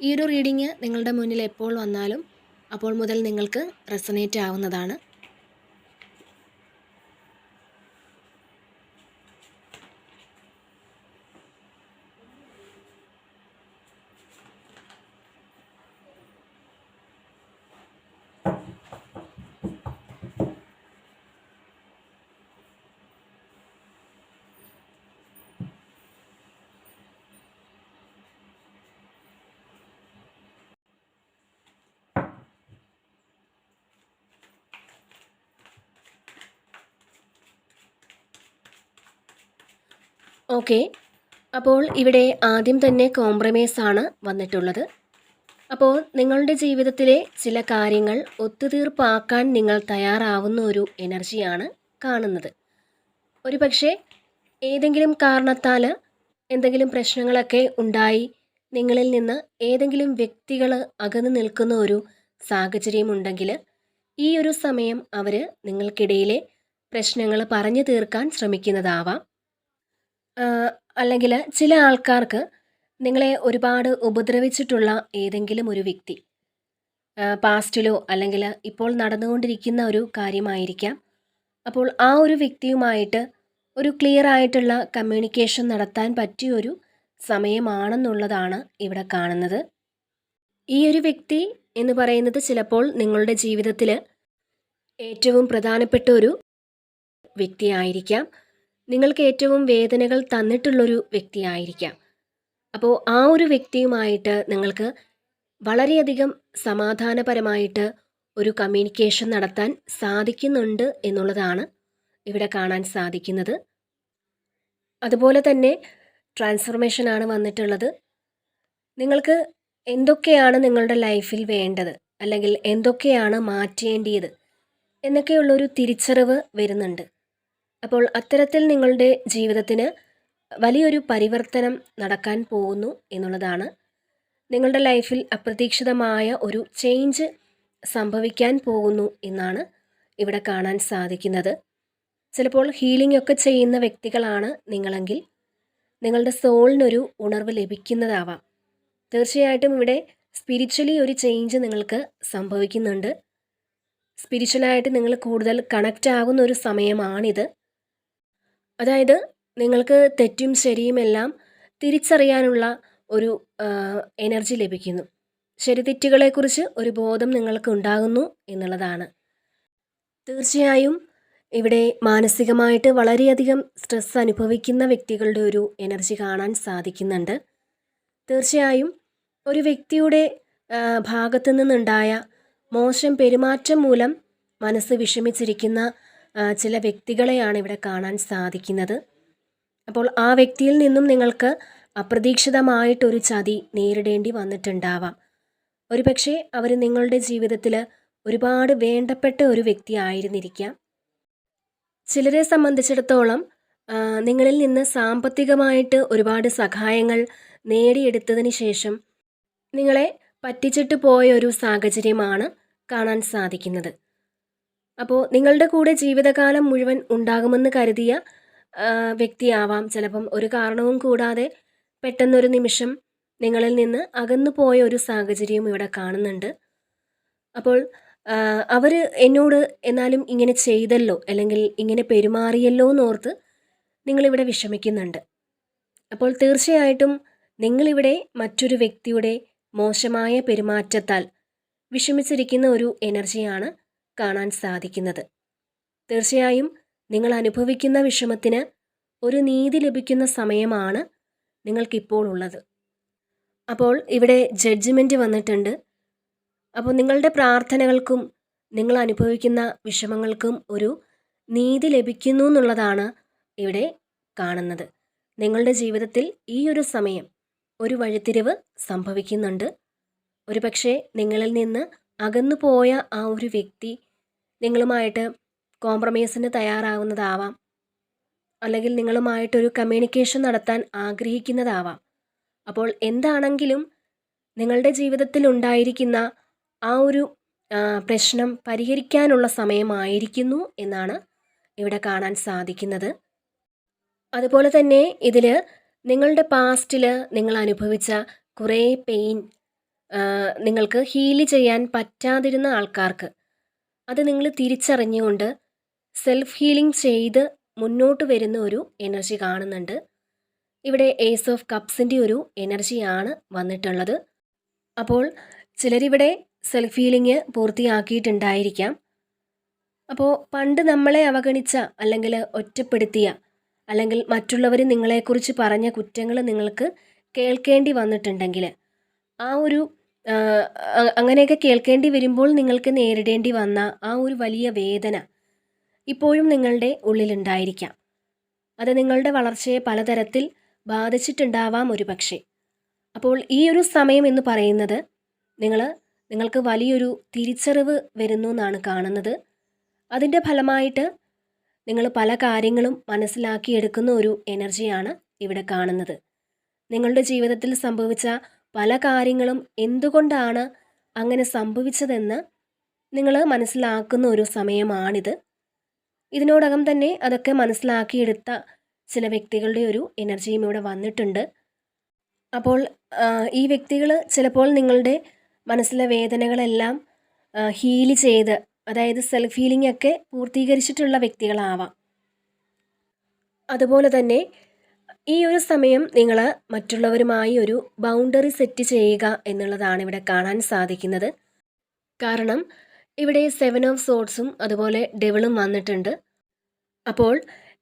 ഈ ഒരു റീഡിങ് നിങ്ങളുടെ മുന്നിൽ എപ്പോൾ വന്നാലും അപ്പോൾ മുതൽ നിങ്ങൾക്ക് റെസനേറ്റ് ആവുന്നതാണ്. ഓക്കെ. അപ്പോൾ ഇവിടെ ആദ്യം തന്നെ കോംപ്രമൈസ് ആണ് വന്നിട്ടുള്ളത്. അപ്പോൾ നിങ്ങളുടെ ജീവിതത്തിലെ ചില കാര്യങ്ങൾ ഒത്തുതീർപ്പാക്കാൻ നിങ്ങൾ തയ്യാറാവുന്ന ഒരു എനർജിയാണ് കാണുന്നത്. ഒരു പക്ഷേ ഏതെങ്കിലും കാരണത്താൽ എന്തെങ്കിലും പ്രശ്നങ്ങളൊക്കെ ഉണ്ടായി നിങ്ങളിൽ നിന്ന് ഏതെങ്കിലും വ്യക്തികൾ അകന്നു നിൽക്കുന്ന ഒരു സാഹചര്യമുണ്ടെങ്കിൽ ഈ ഒരു സമയം അവർ നിങ്ങൾക്കിടയിലെ പ്രശ്നങ്ങൾ പറഞ്ഞു തീർക്കാൻ ശ്രമിക്കുന്നതാവാം. അല്ലെങ്കിൽ ചില ആൾക്കാർക്ക് നിങ്ങളെ ഒരുപാട് ഉപദ്രവിച്ചിട്ടുള്ള ഏതെങ്കിലും ഒരു വ്യക്തി പാസ്റ്റിലോ അല്ലെങ്കിൽ ഇപ്പോൾ നടന്നുകൊണ്ടിരിക്കുന്ന ഒരു കാര്യമായിരിക്കാം. അപ്പോൾ ആ ഒരു വ്യക്തിയുമായിട്ട് ഒരു ക്ലിയർ ആയിട്ടുള്ള കമ്മ്യൂണിക്കേഷൻ നടത്താൻ പറ്റിയൊരു സമയമാണെന്നുള്ളതാണ് ഇവിടെ കാണുന്നത്. ഈ ഒരു വ്യക്തി എന്ന് പറയുന്നത് ചിലപ്പോൾ നിങ്ങളുടെ ജീവിതത്തിൽ ഏറ്റവും പ്രധാനപ്പെട്ട ഒരു വ്യക്തിയായിരിക്കാം. നിങ്ങൾക്ക് ഏറ്റവും വേദനകൾ തന്നിട്ടുള്ളൊരു വ്യക്തിയായിരിക്കാം. അപ്പോൾ ആ ഒരു വ്യക്തിയുമായിട്ട് നിങ്ങൾക്ക് വളരെയധികം സമാധാനപരമായിട്ട് ഒരു കമ്മ്യൂണിക്കേഷൻ നടത്താൻ സാധിക്കുന്നുണ്ട് എന്നുള്ളതാണ് ഇവിടെ കാണാൻ സാധിക്കുന്നത്. അതുപോലെ തന്നെ ട്രാൻസ്ഫർമേഷൻ ആണ് വന്നിട്ടുള്ളത്. നിങ്ങൾക്ക് എന്തൊക്കെയാണ് നിങ്ങളുടെ ലൈഫിൽ വേണ്ടത്? അല്ലെങ്കിൽ എന്തൊക്കെയാണ് മാറ്റേണ്ടിയത്? എന്നൊക്കെയുള്ളൊരു തിരിച്ചറിവ് വരുന്നുണ്ട്. അപ്പോൾ അത്തരത്തിൽ നിങ്ങളുടെ ജീവിതത്തിന് വലിയൊരു പരിവർത്തനം നടക്കാൻ പോകുന്നു എന്നുള്ളതാണ് നിങ്ങളുടെ ലൈഫിൽ അപ്രതീക്ഷിതമായ ഒരു ചേഞ്ച് സംഭവിക്കാൻ പോകുന്നു എന്നാണ് ഇവിടെ കാണാൻ സാധിക്കുന്നത്. ചിലപ്പോൾ ഹീലിംഗ് ഒക്കെ ചെയ്യുന്ന വ്യക്തികളാണ് നിങ്ങളെങ്കിൽ നിങ്ങളുടെ സോളിനൊരു ഉണർവ് ലഭിക്കുന്നതാവാം. തീർച്ചയായിട്ടും ഇവിടെ സ്പിരിച്വലി ഒരു ചേഞ്ച് നിങ്ങൾക്ക് സംഭവിക്കുന്നുണ്ട്. സ്പിരിച്വലായിട്ട് നിങ്ങൾ കൂടുതൽ കണക്റ്റ് ആകുന്ന ഒരു സമയമാണിത്. അതായത് നിങ്ങൾക്ക് തെറ്റും ശരിയും എല്ലാം തിരിച്ചറിയാനുള്ള ഒരു എനർജി ലഭിക്കുന്നു. ശരി തെറ്റുകളെക്കുറിച്ച് ഒരു ബോധം നിങ്ങൾക്ക് ഉണ്ടാകുന്നു എന്നുള്ളതാണ്. തീർച്ചയായും ഇവിടെ മാനസികമായിട്ട് വളരെയധികം സ്ട്രെസ് അനുഭവിക്കുന്ന വ്യക്തികളുടെ ഒരു എനർജി കാണാൻ സാധിക്കുന്നുണ്ട്. തീർച്ചയായും ഒരു വ്യക്തിയുടെ ഭാഗത്തു നിന്നുണ്ടായ മോശം പെരുമാറ്റം മൂലം മനസ്സ് വിഷമിച്ചിരിക്കുന്ന ചില വ്യക്തികളെയാണ് ഇവിടെ കാണാൻ സാധിക്കുന്നത്. അപ്പോൾ ആ വ്യക്തിയിൽ നിന്നും നിങ്ങൾക്ക് അപ്രതീക്ഷിതമായിട്ടൊരു ചതി നേരിടേണ്ടി വന്നിട്ടുണ്ടാവാം. ഒരുപക്ഷെ അവർ നിങ്ങളുടെ ജീവിതത്തിൽ ഒരുപാട് വേണ്ടപ്പെട്ട ഒരു വ്യക്തി ആയിരുന്നിരിക്കാം. ചിലരെ സംബന്ധിച്ചിടത്തോളം നിങ്ങളിൽ നിന്ന് സാമ്പത്തികമായിട്ട് ഒരുപാട് സഹായങ്ങൾ നേടിയെടുത്തതിന് ശേഷം നിങ്ങളെ പറ്റിച്ചിട്ട് പോയ ഒരു സാഹചര്യമാണ് കാണാൻ സാധിക്കുന്നത്. അപ്പോൾ നിങ്ങളുടെ കൂടെ ജീവിതകാലം മുഴുവൻ ഉണ്ടാകുമെന്ന് കരുതിയ വ്യക്തിയാവാം. ചിലപ്പം ഒരു കാരണവും കൂടാതെ പെട്ടെന്നൊരു നിമിഷം നിങ്ങളിൽ നിന്ന് അകന്നു പോയ ഒരു സാഹചര്യവും ഇവിടെ കാണുന്നുണ്ട്. അപ്പോൾ അവർ എന്നോട് എന്നാലും ഇങ്ങനെ ചെയ്തല്ലോ അല്ലെങ്കിൽ ഇങ്ങനെ പെരുമാറിയല്ലോ എന്നോർത്ത് നിങ്ങളിവിടെ വിഷമിക്കുന്നുണ്ട്. അപ്പോൾ തീർച്ചയായിട്ടും നിങ്ങളിവിടെ മറ്റൊരു വ്യക്തിയുടെ മോശമായ പെരുമാറ്റത്താൽ വിഷമിച്ചിരിക്കുന്ന ഒരു എനർജിയാണ് കാണാൻ സാധിക്കുന്നത്. തീർച്ചയായും നിങ്ങൾ അനുഭവിക്കുന്ന വിഷമത്തിന് ഒരു നീതി ലഭിക്കുന്ന സമയമാണ് നിങ്ങൾക്കിപ്പോൾ ഉള്ളത്. അപ്പോൾ ഇവിടെ ജഡ്ജ്മെന്റ് വന്നിട്ടുണ്ട്. അപ്പോൾ നിങ്ങളുടെ പ്രാർത്ഥനകൾക്കും നിങ്ങൾ അനുഭവിക്കുന്ന വിഷമങ്ങൾക്കും ഒരു നീതി ലഭിക്കുന്നു എന്നുള്ളതാണ് ഇവിടെ കാണുന്നത്. നിങ്ങളുടെ ജീവിതത്തിൽ ഈ ഒരു സമയം ഒരു വഴിത്തിരിവ് സംഭവിക്കുന്നുണ്ട്. ഒരുപക്ഷെ നിങ്ങളിൽ നിന്ന് അകന്നു പോയ ആ ഒരു വ്യക്തി നിങ്ങളുമായിട്ട് കോംപ്രമൈസിന് തയ്യാറാവുന്നതാവാം. അല്ലെങ്കിൽ നിങ്ങളുമായിട്ടൊരു കമ്മ്യൂണിക്കേഷൻ നടത്താൻ ആഗ്രഹിക്കുന്നതാവാം. അപ്പോൾ എന്താണെങ്കിലും നിങ്ങളുടെ ജീവിതത്തിൽ ഉണ്ടായിരിക്കുന്ന ആ ഒരു പ്രശ്നം പരിഹരിക്കാനുള്ള സമയമായിരിക്കുന്നു എന്നാണ് ഇവിടെ കാണാൻ സാധിക്കുന്നത്. അതുപോലെ തന്നെ ഇതിൽ നിങ്ങളുടെ പാസ്റ്റിൽ നിങ്ങൾ അനുഭവിച്ച കുറേ പെയിൻ നിങ്ങൾക്ക് ഹീൽ ചെയ്യാൻ പറ്റാതിരുന്ന ആൾക്കാർക്ക് അത് നിങ്ങൾ തിരിച്ചറിഞ്ഞുകൊണ്ട് സെൽഫ് ഹീലിംഗ് ചെയ്ത് മുന്നോട്ട് വരുന്ന ഒരു എനർജി കാണുന്നുണ്ട്. ഇവിടെ ഏസ് ഓഫ് കപ്സിന്റെ ഒരു എനർജിയാണ് വന്നിട്ടുള്ളത്. അപ്പോൾ ചിലരിവിടെ സെൽഫ് ഹീലിംഗ് പൂർത്തിയാക്കിയിട്ടുണ്ടായിരിക്കാം. അപ്പോൾ പണ്ട് നമ്മളെ അവഗണിച്ച അല്ലെങ്കിൽ ഒറ്റപ്പെടുത്തിയ അല്ലെങ്കിൽ മറ്റുള്ളവർ നിങ്ങളെക്കുറിച്ച് പറഞ്ഞ കുറ്റങ്ങൾ നിങ്ങൾക്ക് കേൾക്കേണ്ടി വന്നിട്ടുണ്ടെങ്കിൽ ആ ഒരു അങ്ങനെയൊക്കെ കേൾക്കേണ്ടി വരുമ്പോൾ നിങ്ങൾക്ക് നേരിടേണ്ടി വന്ന ആ ഒരു വലിയ വേദന ഇപ്പോഴും നിങ്ങളുടെ ഉള്ളിലുണ്ടായിരിക്കാം. അത് നിങ്ങളുടെ വളർച്ചയെ പലതരത്തിൽ ബാധിച്ചിട്ടുണ്ടാവാം ഒരു പക്ഷേ. അപ്പോൾ ഈ ഒരു സമയം എന്ന് പറയുന്നത് നിങ്ങൾ നിങ്ങൾക്ക് വലിയൊരു തിരിച്ചറിവ് വരുന്നു എന്നാണ് കാണുന്നത്. അതിന്റെ ഫലമായിട്ട് നിങ്ങൾ പല കാര്യങ്ങളും മനസ്സിലാക്കിയെടുക്കുന്ന ഒരു എനർജിയാണ് ഇവിടെ കാണുന്നത്. നിങ്ങളുടെ ജീവിതത്തിൽ സംഭവിച്ച പല കാര്യങ്ങളും എന്തുകൊണ്ടാണ് അങ്ങനെ സംഭവിച്ചതെന്ന് നിങ്ങൾ മനസ്സിലാക്കുന്ന ഒരു സമയമാണിത്. ഇതിനോടകം തന്നെ അതൊക്കെ മനസ്സിലാക്കിയെടുത്ത ചില വ്യക്തികളുടെ ഒരു എനർജിയും ഇവിടെ വന്നിട്ടുണ്ട്. അപ്പോൾ ഈ വ്യക്തികൾ ചിലപ്പോൾ നിങ്ങളുടെ മനസ്സിലെ വേദനകളെല്ലാം ഹീൽ ചെയ്ത് അതായത് സെൽഫ് ഹീലിംഗ് ഒക്കെ പൂർത്തീകരിച്ചിട്ടുള്ള വ്യക്തികളാവാം. അതുപോലെ തന്നെ ഈ ഒരു സമയം നിങ്ങൾ മറ്റുള്ളവരുമായി ഒരു ബൗണ്ടറി സെറ്റ് ചെയ്യുക എന്നുള്ളതാണ് ഇവിടെ കാണാൻ സാധിക്കുന്നത്. കാരണം ഇവിടെ സെവൻ ഓഫ് സോട്ട്സും അതുപോലെ ഡെവിളും വന്നിട്ടുണ്ട്. അപ്പോൾ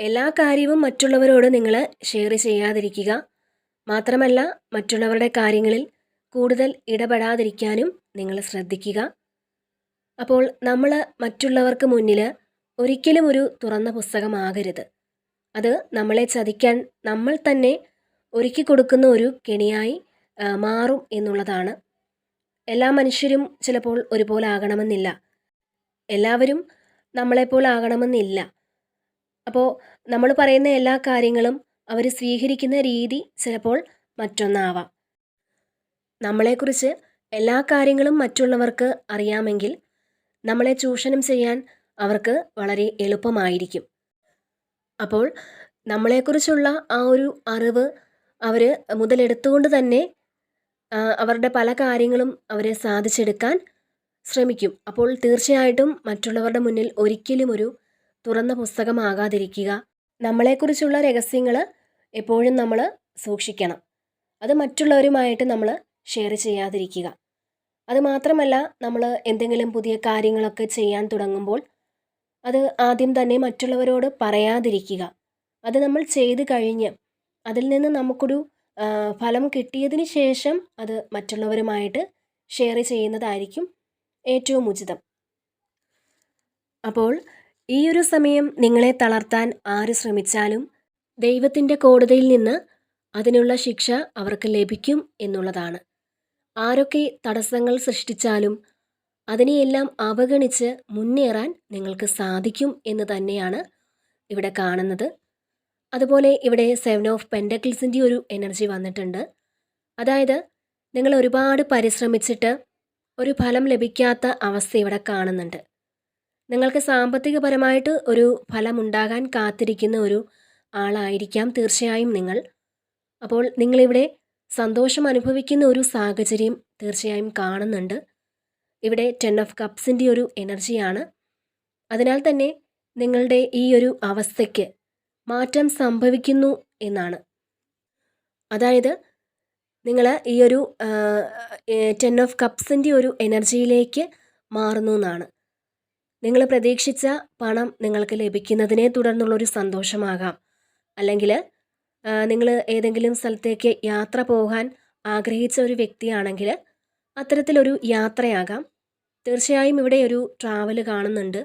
എല്ലാ കാര്യവും മറ്റുള്ളവരോട് നിങ്ങൾ ഷെയർ ചെയ്യാതിരിക്കുക. മാത്രമല്ല മറ്റുള്ളവരുടെ കാര്യങ്ങളിൽ കൂടുതൽ ഇടപെടാതിരിക്കാനും നിങ്ങൾ ശ്രദ്ധിക്കുക. അപ്പോൾ നമ്മൾ മറ്റുള്ളവർക്ക് മുന്നിൽ ഒരിക്കലും ഒരു തുറന്ന പുസ്തകമാകരുത്. അത് നമ്മളെ ചതിക്കാൻ നമ്മൾ തന്നെ ഒരുക്കി കൊടുക്കുന്ന ഒരു കെണിയായി മാറും എന്നുള്ളതാണ്. എല്ലാ മനുഷ്യരും ചിലപ്പോൾ ഒരുപോലെ ആകണമെന്നില്ല. എല്ലാവരും നമ്മളെപ്പോലെ ആകണമെന്നില്ല. അപ്പോൾ നമ്മൾ പറയുന്ന എല്ലാ കാര്യങ്ങളും അവർ സ്വീകരിക്കുന്ന രീതി ചിലപ്പോൾ മറ്റൊന്നാവാം. നമ്മളെക്കുറിച്ച് എല്ലാ കാര്യങ്ങളും മറ്റുള്ളവർക്ക് അറിയാമെങ്കിൽ നമ്മളെ ചൂഷണം ചെയ്യാൻ അവർക്ക് വളരെ എളുപ്പമായിരിക്കും. അപ്പോൾ നമ്മളെക്കുറിച്ചുള്ള ആ ഒരു അറിവ് അവർ മുതലെടുത്തുകൊണ്ട് തന്നെ അവരുടെ പല കാര്യങ്ങളും അവരെ സാധിച്ചെടുക്കാൻ ശ്രമിക്കും. അപ്പോൾ തീർച്ചയായിട്ടും മറ്റുള്ളവരുടെ മുന്നിൽ ഒരിക്കലും ഒരു തുറന്ന പുസ്തകമാകാതിരിക്കുക. നമ്മളെക്കുറിച്ചുള്ള രഹസ്യങ്ങൾ എപ്പോഴും നമ്മൾ സൂക്ഷിക്കണം. അത് മറ്റുള്ളവരുമായിട്ട് നമ്മൾ ഷെയർ ചെയ്യാതിരിക്കുക. അത് മാത്രമല്ല നമ്മൾ എന്തെങ്കിലും പുതിയ കാര്യങ്ങളൊക്കെ ചെയ്യാൻ തുടങ്ങുമ്പോൾ അത് ആദ്യം തന്നെ മറ്റുള്ളവരോട് പറയാതിരിക്കുക. അത് നമ്മൾ ചെയ്ത് കഴിഞ്ഞ് അതിൽ നിന്ന് നമുക്കൊരു ഫലം കിട്ടിയതിന് ശേഷം അത് മറ്റുള്ളവരുമായിട്ട് ഷെയർ ചെയ്യുന്നതായിരിക്കും ഏറ്റവും ഉചിതം. അപ്പോൾ ഈ ഒരു സമയം നിങ്ങളെ തളർത്താൻ ആര് ശ്രമിച്ചാലും ദൈവത്തിന്റെ കോടതിയിൽ നിന്ന് അതിനുള്ള ശിക്ഷ അവർക്ക് ലഭിക്കും എന്നുള്ളതാണ്. ആരൊക്കെ തടസ്സങ്ങൾ സൃഷ്ടിച്ചാലും അതിനെയെല്ലാം അവഗണിച്ച് മുന്നേറാൻ നിങ്ങൾക്ക് സാധിക്കും എന്ന് തന്നെയാണ് ഇവിടെ കാണുന്നത്. അതുപോലെ ഇവിടെ സെവൻ ഓഫ് പെൻഡക്കിൾസിന്റെ ഒരു എനർജി വന്നിട്ടുണ്ട്. അതായത് നിങ്ങൾ ഒരുപാട് പരിശ്രമിച്ചിട്ട് ഒരു ഫലം ലഭിക്കാത്ത അവസ്ഥ ഇവിടെ കാണുന്നുണ്ട്. നിങ്ങൾക്ക് സാമ്പത്തികപരമായിട്ട് ഒരു ഫലമുണ്ടാകാൻ കാത്തിരിക്കുന്ന ഒരു ആളായിരിക്കാം തീർച്ചയായും നിങ്ങൾ. അപ്പോൾ നിങ്ങളിവിടെ സന്തോഷം അനുഭവിക്കുന്ന ഒരു സാഹചര്യം തീർച്ചയായും കാണുന്നുണ്ട്. ഇവിടെ ടെൻ ഓഫ് കപ്സിന്റെ ഒരു എനർജിയാണ് അതിനാൽ തന്നെ നിങ്ങളുടെ ഈ ഒരു അവസ്ഥയ്ക്ക് മാറ്റം സംഭവിക്കുന്നു എന്നാണ്. അതായത് നിങ്ങൾ ഈ ഒരു ടെൻ ഓഫ് കപ്സിന്റെ ഒരു എനർജിയിലേക്ക് മാറുന്നു എന്നാണ്. നിങ്ങൾ പ്രതീക്ഷിച്ച പണം നിങ്ങൾക്ക് ലഭിക്കുന്നതിനെ തുടർന്നുള്ളൊരു സന്തോഷമാകാം. അല്ലെങ്കിൽ നിങ്ങൾ ഏതെങ്കിലും സ്ഥലത്തേക്ക് യാത്ര പോകാൻ ആഗ്രഹിച്ച ഒരു വ്യക്തിയാണെങ്കിൽ അത്തരത്തിലൊരു യാത്രയാകാം. തീർച്ചയായും ഇവിടെ ഒരു ട്രാവൽ കാണുന്നുണ്ട്.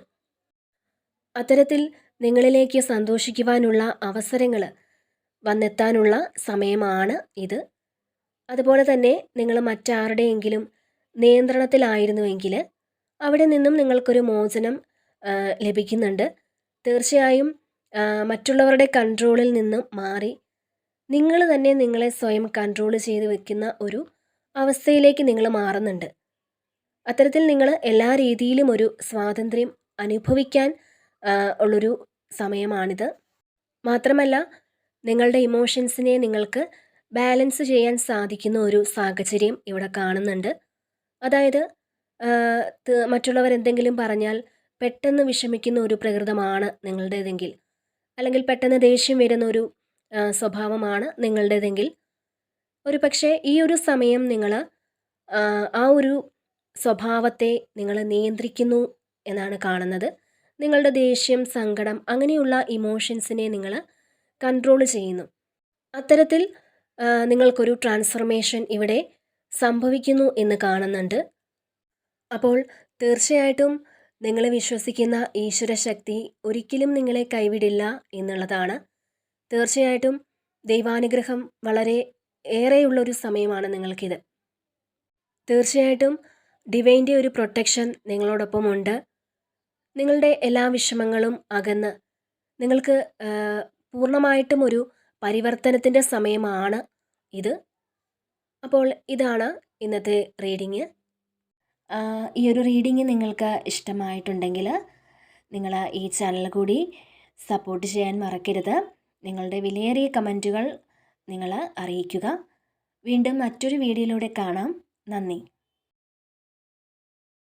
അത്തരത്തിൽ നിങ്ങളിലേക്ക് സന്തോഷിക്കുവാനുള്ള അവസരങ്ങൾ വന്നെത്താനുള്ള സമയമാണ് ഇത്. അതുപോലെ തന്നെ നിങ്ങൾ മറ്റാരുടെയെങ്കിലും നിയന്ത്രണത്തിലായിരുന്നുവെങ്കിൽ അവിടെ നിന്നും നിങ്ങൾക്കൊരു മോചനം ലഭിക്കുന്നുണ്ട്. തീർച്ചയായും മറ്റുള്ളവരുടെ കൺട്രോളിൽ നിന്നും മാറി നിങ്ങൾ തന്നെ നിങ്ങളെ സ്വയം കൺട്രോൾ ചെയ്ത് വെക്കുന്ന ഒരു അവസ്ഥയിലേക്ക് നിങ്ങൾ മാറുന്നുണ്ട്. അത്തരത്തിൽ നിങ്ങൾ എല്ലാ രീതിയിലും ഒരു സ്വാതന്ത്ര്യം അനുഭവിക്കാൻ ഉള്ളൊരു സമയമാണിത്. മാത്രമല്ല നിങ്ങളുടെ ഇമോഷൻസിനെ നിങ്ങൾക്ക് ബാലൻസ് ചെയ്യാൻ സാധിക്കുന്ന ഒരു സാഹചര്യം ഇവിടെ കാണുന്നുണ്ട്. അതായത് മറ്റുള്ളവർ എന്തെങ്കിലും പറഞ്ഞാൽ പെട്ടെന്ന് വിഷമിക്കുന്ന ഒരു പ്രകൃതമാണ് നിങ്ങളുടേതെങ്കിൽ അല്ലെങ്കിൽ പെട്ടെന്ന് ദേഷ്യം വരുന്ന ഒരു സ്വഭാവമാണ് നിങ്ങളുടേതെങ്കിൽ ഒരു പക്ഷേ ഈ ഒരു സമയം നിങ്ങൾ ആ ഒരു സ്വഭാവത്തെ നിങ്ങൾ നിയന്ത്രിക്കുന്നു എന്നാണ് കാണുന്നത്. നിങ്ങളുടെ ദേഷ്യം സങ്കടം അങ്ങനെയുള്ള ഇമോഷൻസിനെ നിങ്ങൾ കൺട്രോൾ ചെയ്യുന്നു. അത്തരത്തിൽ നിങ്ങൾക്കൊരു ട്രാൻസ്ഫർമേഷൻ ഇവിടെ സംഭവിക്കുന്നു എന്ന് കാണുന്നുണ്ട്. അപ്പോൾ തീർച്ചയായിട്ടും നിങ്ങൾ വിശ്വസിക്കുന്ന ഈശ്വരശക്തി ഒരിക്കലും നിങ്ങളെ കൈവിടില്ല എന്നുള്ളതാണ്. തീർച്ചയായിട്ടും ദൈവാനുഗ്രഹം വളരെ ഏറെയുള്ള ഒരു സമയമാണ് നിങ്ങൾക്കിത് തീർച്ചയായിട്ടും ഡിവൈന്റെ ഒരു പ്രൊട്ടക്ഷൻ നിങ്ങളോടൊപ്പമുണ്ട്. നിങ്ങളുടെ എല്ലാ വിഷമങ്ങളും അകന്ന് നിങ്ങൾക്ക് പൂർണമായിട്ടും ഒരു പരിവർത്തനത്തിന്റെ സമയമാണ് ഇത്. അപ്പോൾ ഇതാണ് ഇന്നത്തെ റീഡിങ്. ഈ ഒരു റീഡിങ് നിങ്ങൾക്ക് ഇഷ്ടമായിട്ടുണ്ടെങ്കിൽ നിങ്ങൾ ഈ ചാനൽ കൂടി സപ്പോർട്ട് ചെയ്യാൻ മറക്കരുത്. നിങ്ങളുടെ വിലയേറിയ കമന്റുകൾ നിങ്ങൾ അറിയിക്കുക. വീണ്ടും മറ്റൊരു വീഡിയോയിലൂടെ കാണാം. നന്ദി.